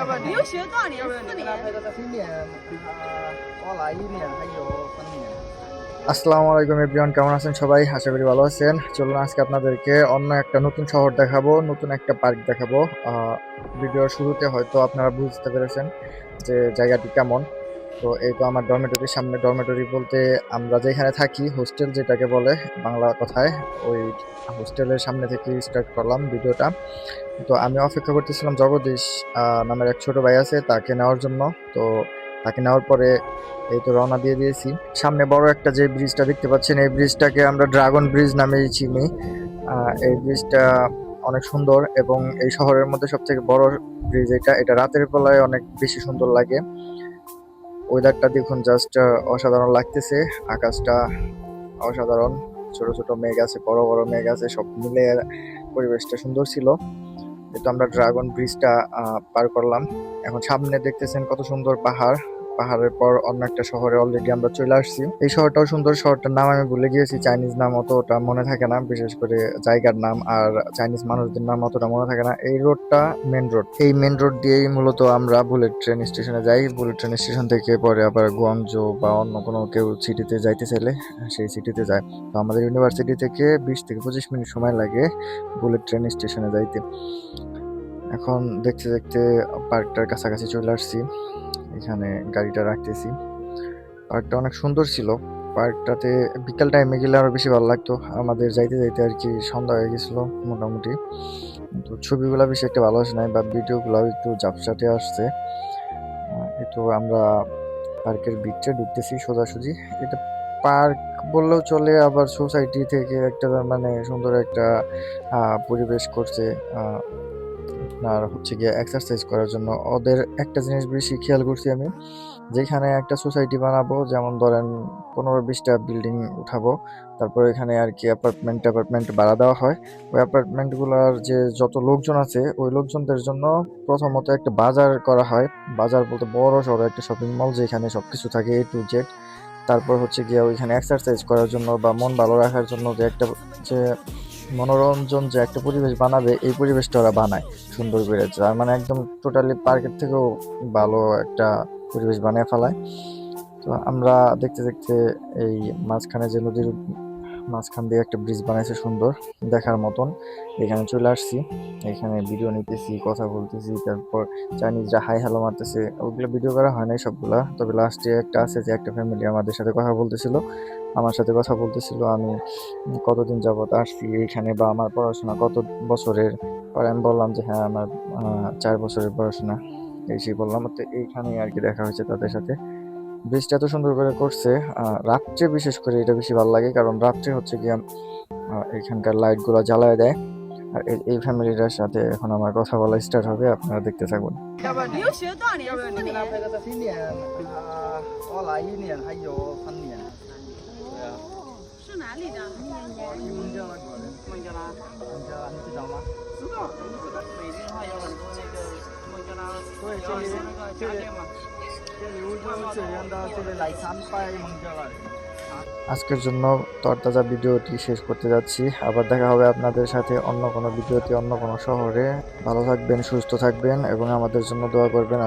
你又学多少年？四年。七年，啊，我来一年，还有三年。 আসসালামু আলাইকুম এভরিওয়ান কেমন আছেন সবাই আশা করি ভালো আছেন চলুন আজকে আপনাদেরকে অন্য একটা নতুন শহর দেখাবো নতুন একটা পার্ক দেখাবো আহ, ভিডিওর শুরুতে হয়তো আপনারা বুঝতে পেরেছেন যে জায়গাটি কেমন তো এই তো আমার ডরমেটরির সামনে ডরমেটরি বলতে আমরা যেখানে থাকি হোস্টেল যেটাকে বলে বাংলা কথায়, ওই হোস্টেলের সামনে থেকে স্টার্ট করলাম ভিডিওটা। তো আমি অপেক্ষা করতেছিলাম জগদীশ নামের এক ছোট ভাই আছে, তাকে নেওয়ার জন্য। তো তাকে নেওয়ার পরে এই তো রওনা দিয়ে দিয়েছি। সামনে বড় একটা যে ব্রিজটা দেখতে পাচ্ছেন, এই ব্রিজটাকে আমরা ড্রাগন ব্রিজ নামেই চিনি। এই ব্রিজটা অনেক সুন্দর এবং এই শহরের মধ্যে সব থেকে বড় ব্রিজ এটা। এটা রাতের বেলায় অনেক বেশি সুন্দর লাগে। ওয়েদারটা দেখুন জাস্ট অসাধারণ লাগতেছে। আকাশটা অসাধারণ। ছোট ছোট মেঘ আছে, বড় বড় মেঘ আছে, সব মিলে পরিবেশটা সুন্দর ছিল। কিন্তু আমরা ড্রাগন ব্রিজটা পার করলাম। এখন সামনে দেখতেছেন কত সুন্দর পাহাড়। পাহাড়ের পর অন্য একটা শহরে অলরেডি আমরা চলে আসছি। এই শহরটাও সুন্দর, শহরটার নাম আমি ভুলে গিয়েছি চাইনিজ নাম অতটা মনে থাকে না, বিশেষ করে জায়গার নাম আর চাইনিজ মানুষদের নাম অতটা মনে থাকে না। এই রোডটা মেন রোড এই মেন রোড দিয়েই মূলত আমরা বুলেট ট্রেন স্টেশনে যাই। বুলেট ট্রেন স্টেশন থেকে পরে আবার গুয়াংজো বা অন্য কোনো কেউ সিটিতে যাইতে চাইলে সেই সিটিতে যায়। তো আমাদের ইউনিভার্সিটি থেকে বিশ থেকে পঁচিশ মিনিট সময় লাগে বুলেট ট্রেন স্টেশনে যাইতে। এখন দেখতে দেখতে পার্কটার কাছাকাছি চলে আসছি। এখানে গাড়িটা রাখতেছি। পার্কটা অনেক সুন্দর ছিল। পার্কটাতে বিকাল টাইমে গেলে আরও বেশি ভালো লাগতো। আমাদের যাইতে যাইতে আর কি সন্ধ্যা হয়ে গেছিল মোটামুটি। তো ছবিগুলো বেশি একটা ভালো আসে নাই, বা ভিডিওগুলো একটু ঝাপসাটে আসছে। তো আমরা পার্কের বিচে ঢুকতেছি সোজাসুজি। এটা পার্ক বললেও চলে, আবার সোসাইটি থেকে একটা মানে সুন্দর একটা পরিবেশ করছে আপনার হচ্ছে গিয়ে এক্সারসাইজ করার জন্য। ওদের একটা জিনিস বেশি খেয়াল করছি আমি, যেখানে একটা সোসাইটি বানাবো, যেমন ধরেন পনেরো বিশটা বিল্ডিং উঠাবো, তারপর এখানে আর কি অ্যাপার্টমেন্ট অ্যাপার্টমেন্ট ভাড়া দেওয়া হয়। ওই অ্যাপার্টমেন্টগুলোর যে যত লোকজন আছে, ওই লোকজনদের জন্য প্রথমত একটা বাজার করা হয়। বাজার বলতে বড় সড়ো একটা শপিং মল যেখানে সব কিছু থাকে এ টু জেড তারপর হচ্ছে গিয়ে ওইখানে এক্সারসাইজ করার জন্য বা মন ভালো রাখার জন্য যে একটা যে মনোরঞ্জন যে একটা পরিবেশ বানাবে, এই পরিবেশটা ওরা বানায় সুন্দর করে। যার মানে একদম টোটালি পার্কের থেকেও ভালো একটা পরিবেশ বানিয়ে ফেলায়। তো আমরা দেখতে দেখতে এই মাঝখানে যে নদীর মাঝখান দিয়ে একটা ব্রিজ বানাইছে সুন্দর, দেখার মতন। এখানে চলে আসছি, এখানে ভিডিও নিতেছি, কথা বলতেছি, তারপর চাইনিজরা হাই হ্যালো মারতেছে, ওগুলো ভিডিও করা হয় নাই সবগুলা। তবে লাস্টে একটা আছে যে, একটা ফ্যামিলি আমাদের সাথে কথা বলতেছিল, আমার সাথে কথা বলতেছিল, আমি কতদিন যাবত আসছি এখানে বা আমার পড়াশোনা কত বছরের? পরে আমি বললাম যে হ্যাঁ আমার চার বছরের পড়াশোনা। এই সেই বললাম, তো এইখানেই আর কি দেখা হয়েছে তাদের সাথে। ব্রিজটা এত সুন্দর করে করছে রাত্রে বিশেষ করে এটা বেশি ভালো লাগে, কারণ রাত্রে হচ্ছে গিয়ে এখানকার লাইটগুলো জ্বালায় দেয়। আর এই- এই ফ্যামিলিটার সাথে এখন আমার কথা বলা স্টার্ট হবে, আপনারা দেখতে থাকুন। আজকের জন্য তরতাজা ভিডিওটি শেষ করতে যাচ্ছি। আবার দেখা হবে আপনাদের সাথে অন্য কোনো ভিডিওতে, অন্য কোনো শহরে। ভালো থাকবেন, সুস্থ থাকবেন এবং আমাদের জন্য দোয়া করবেন।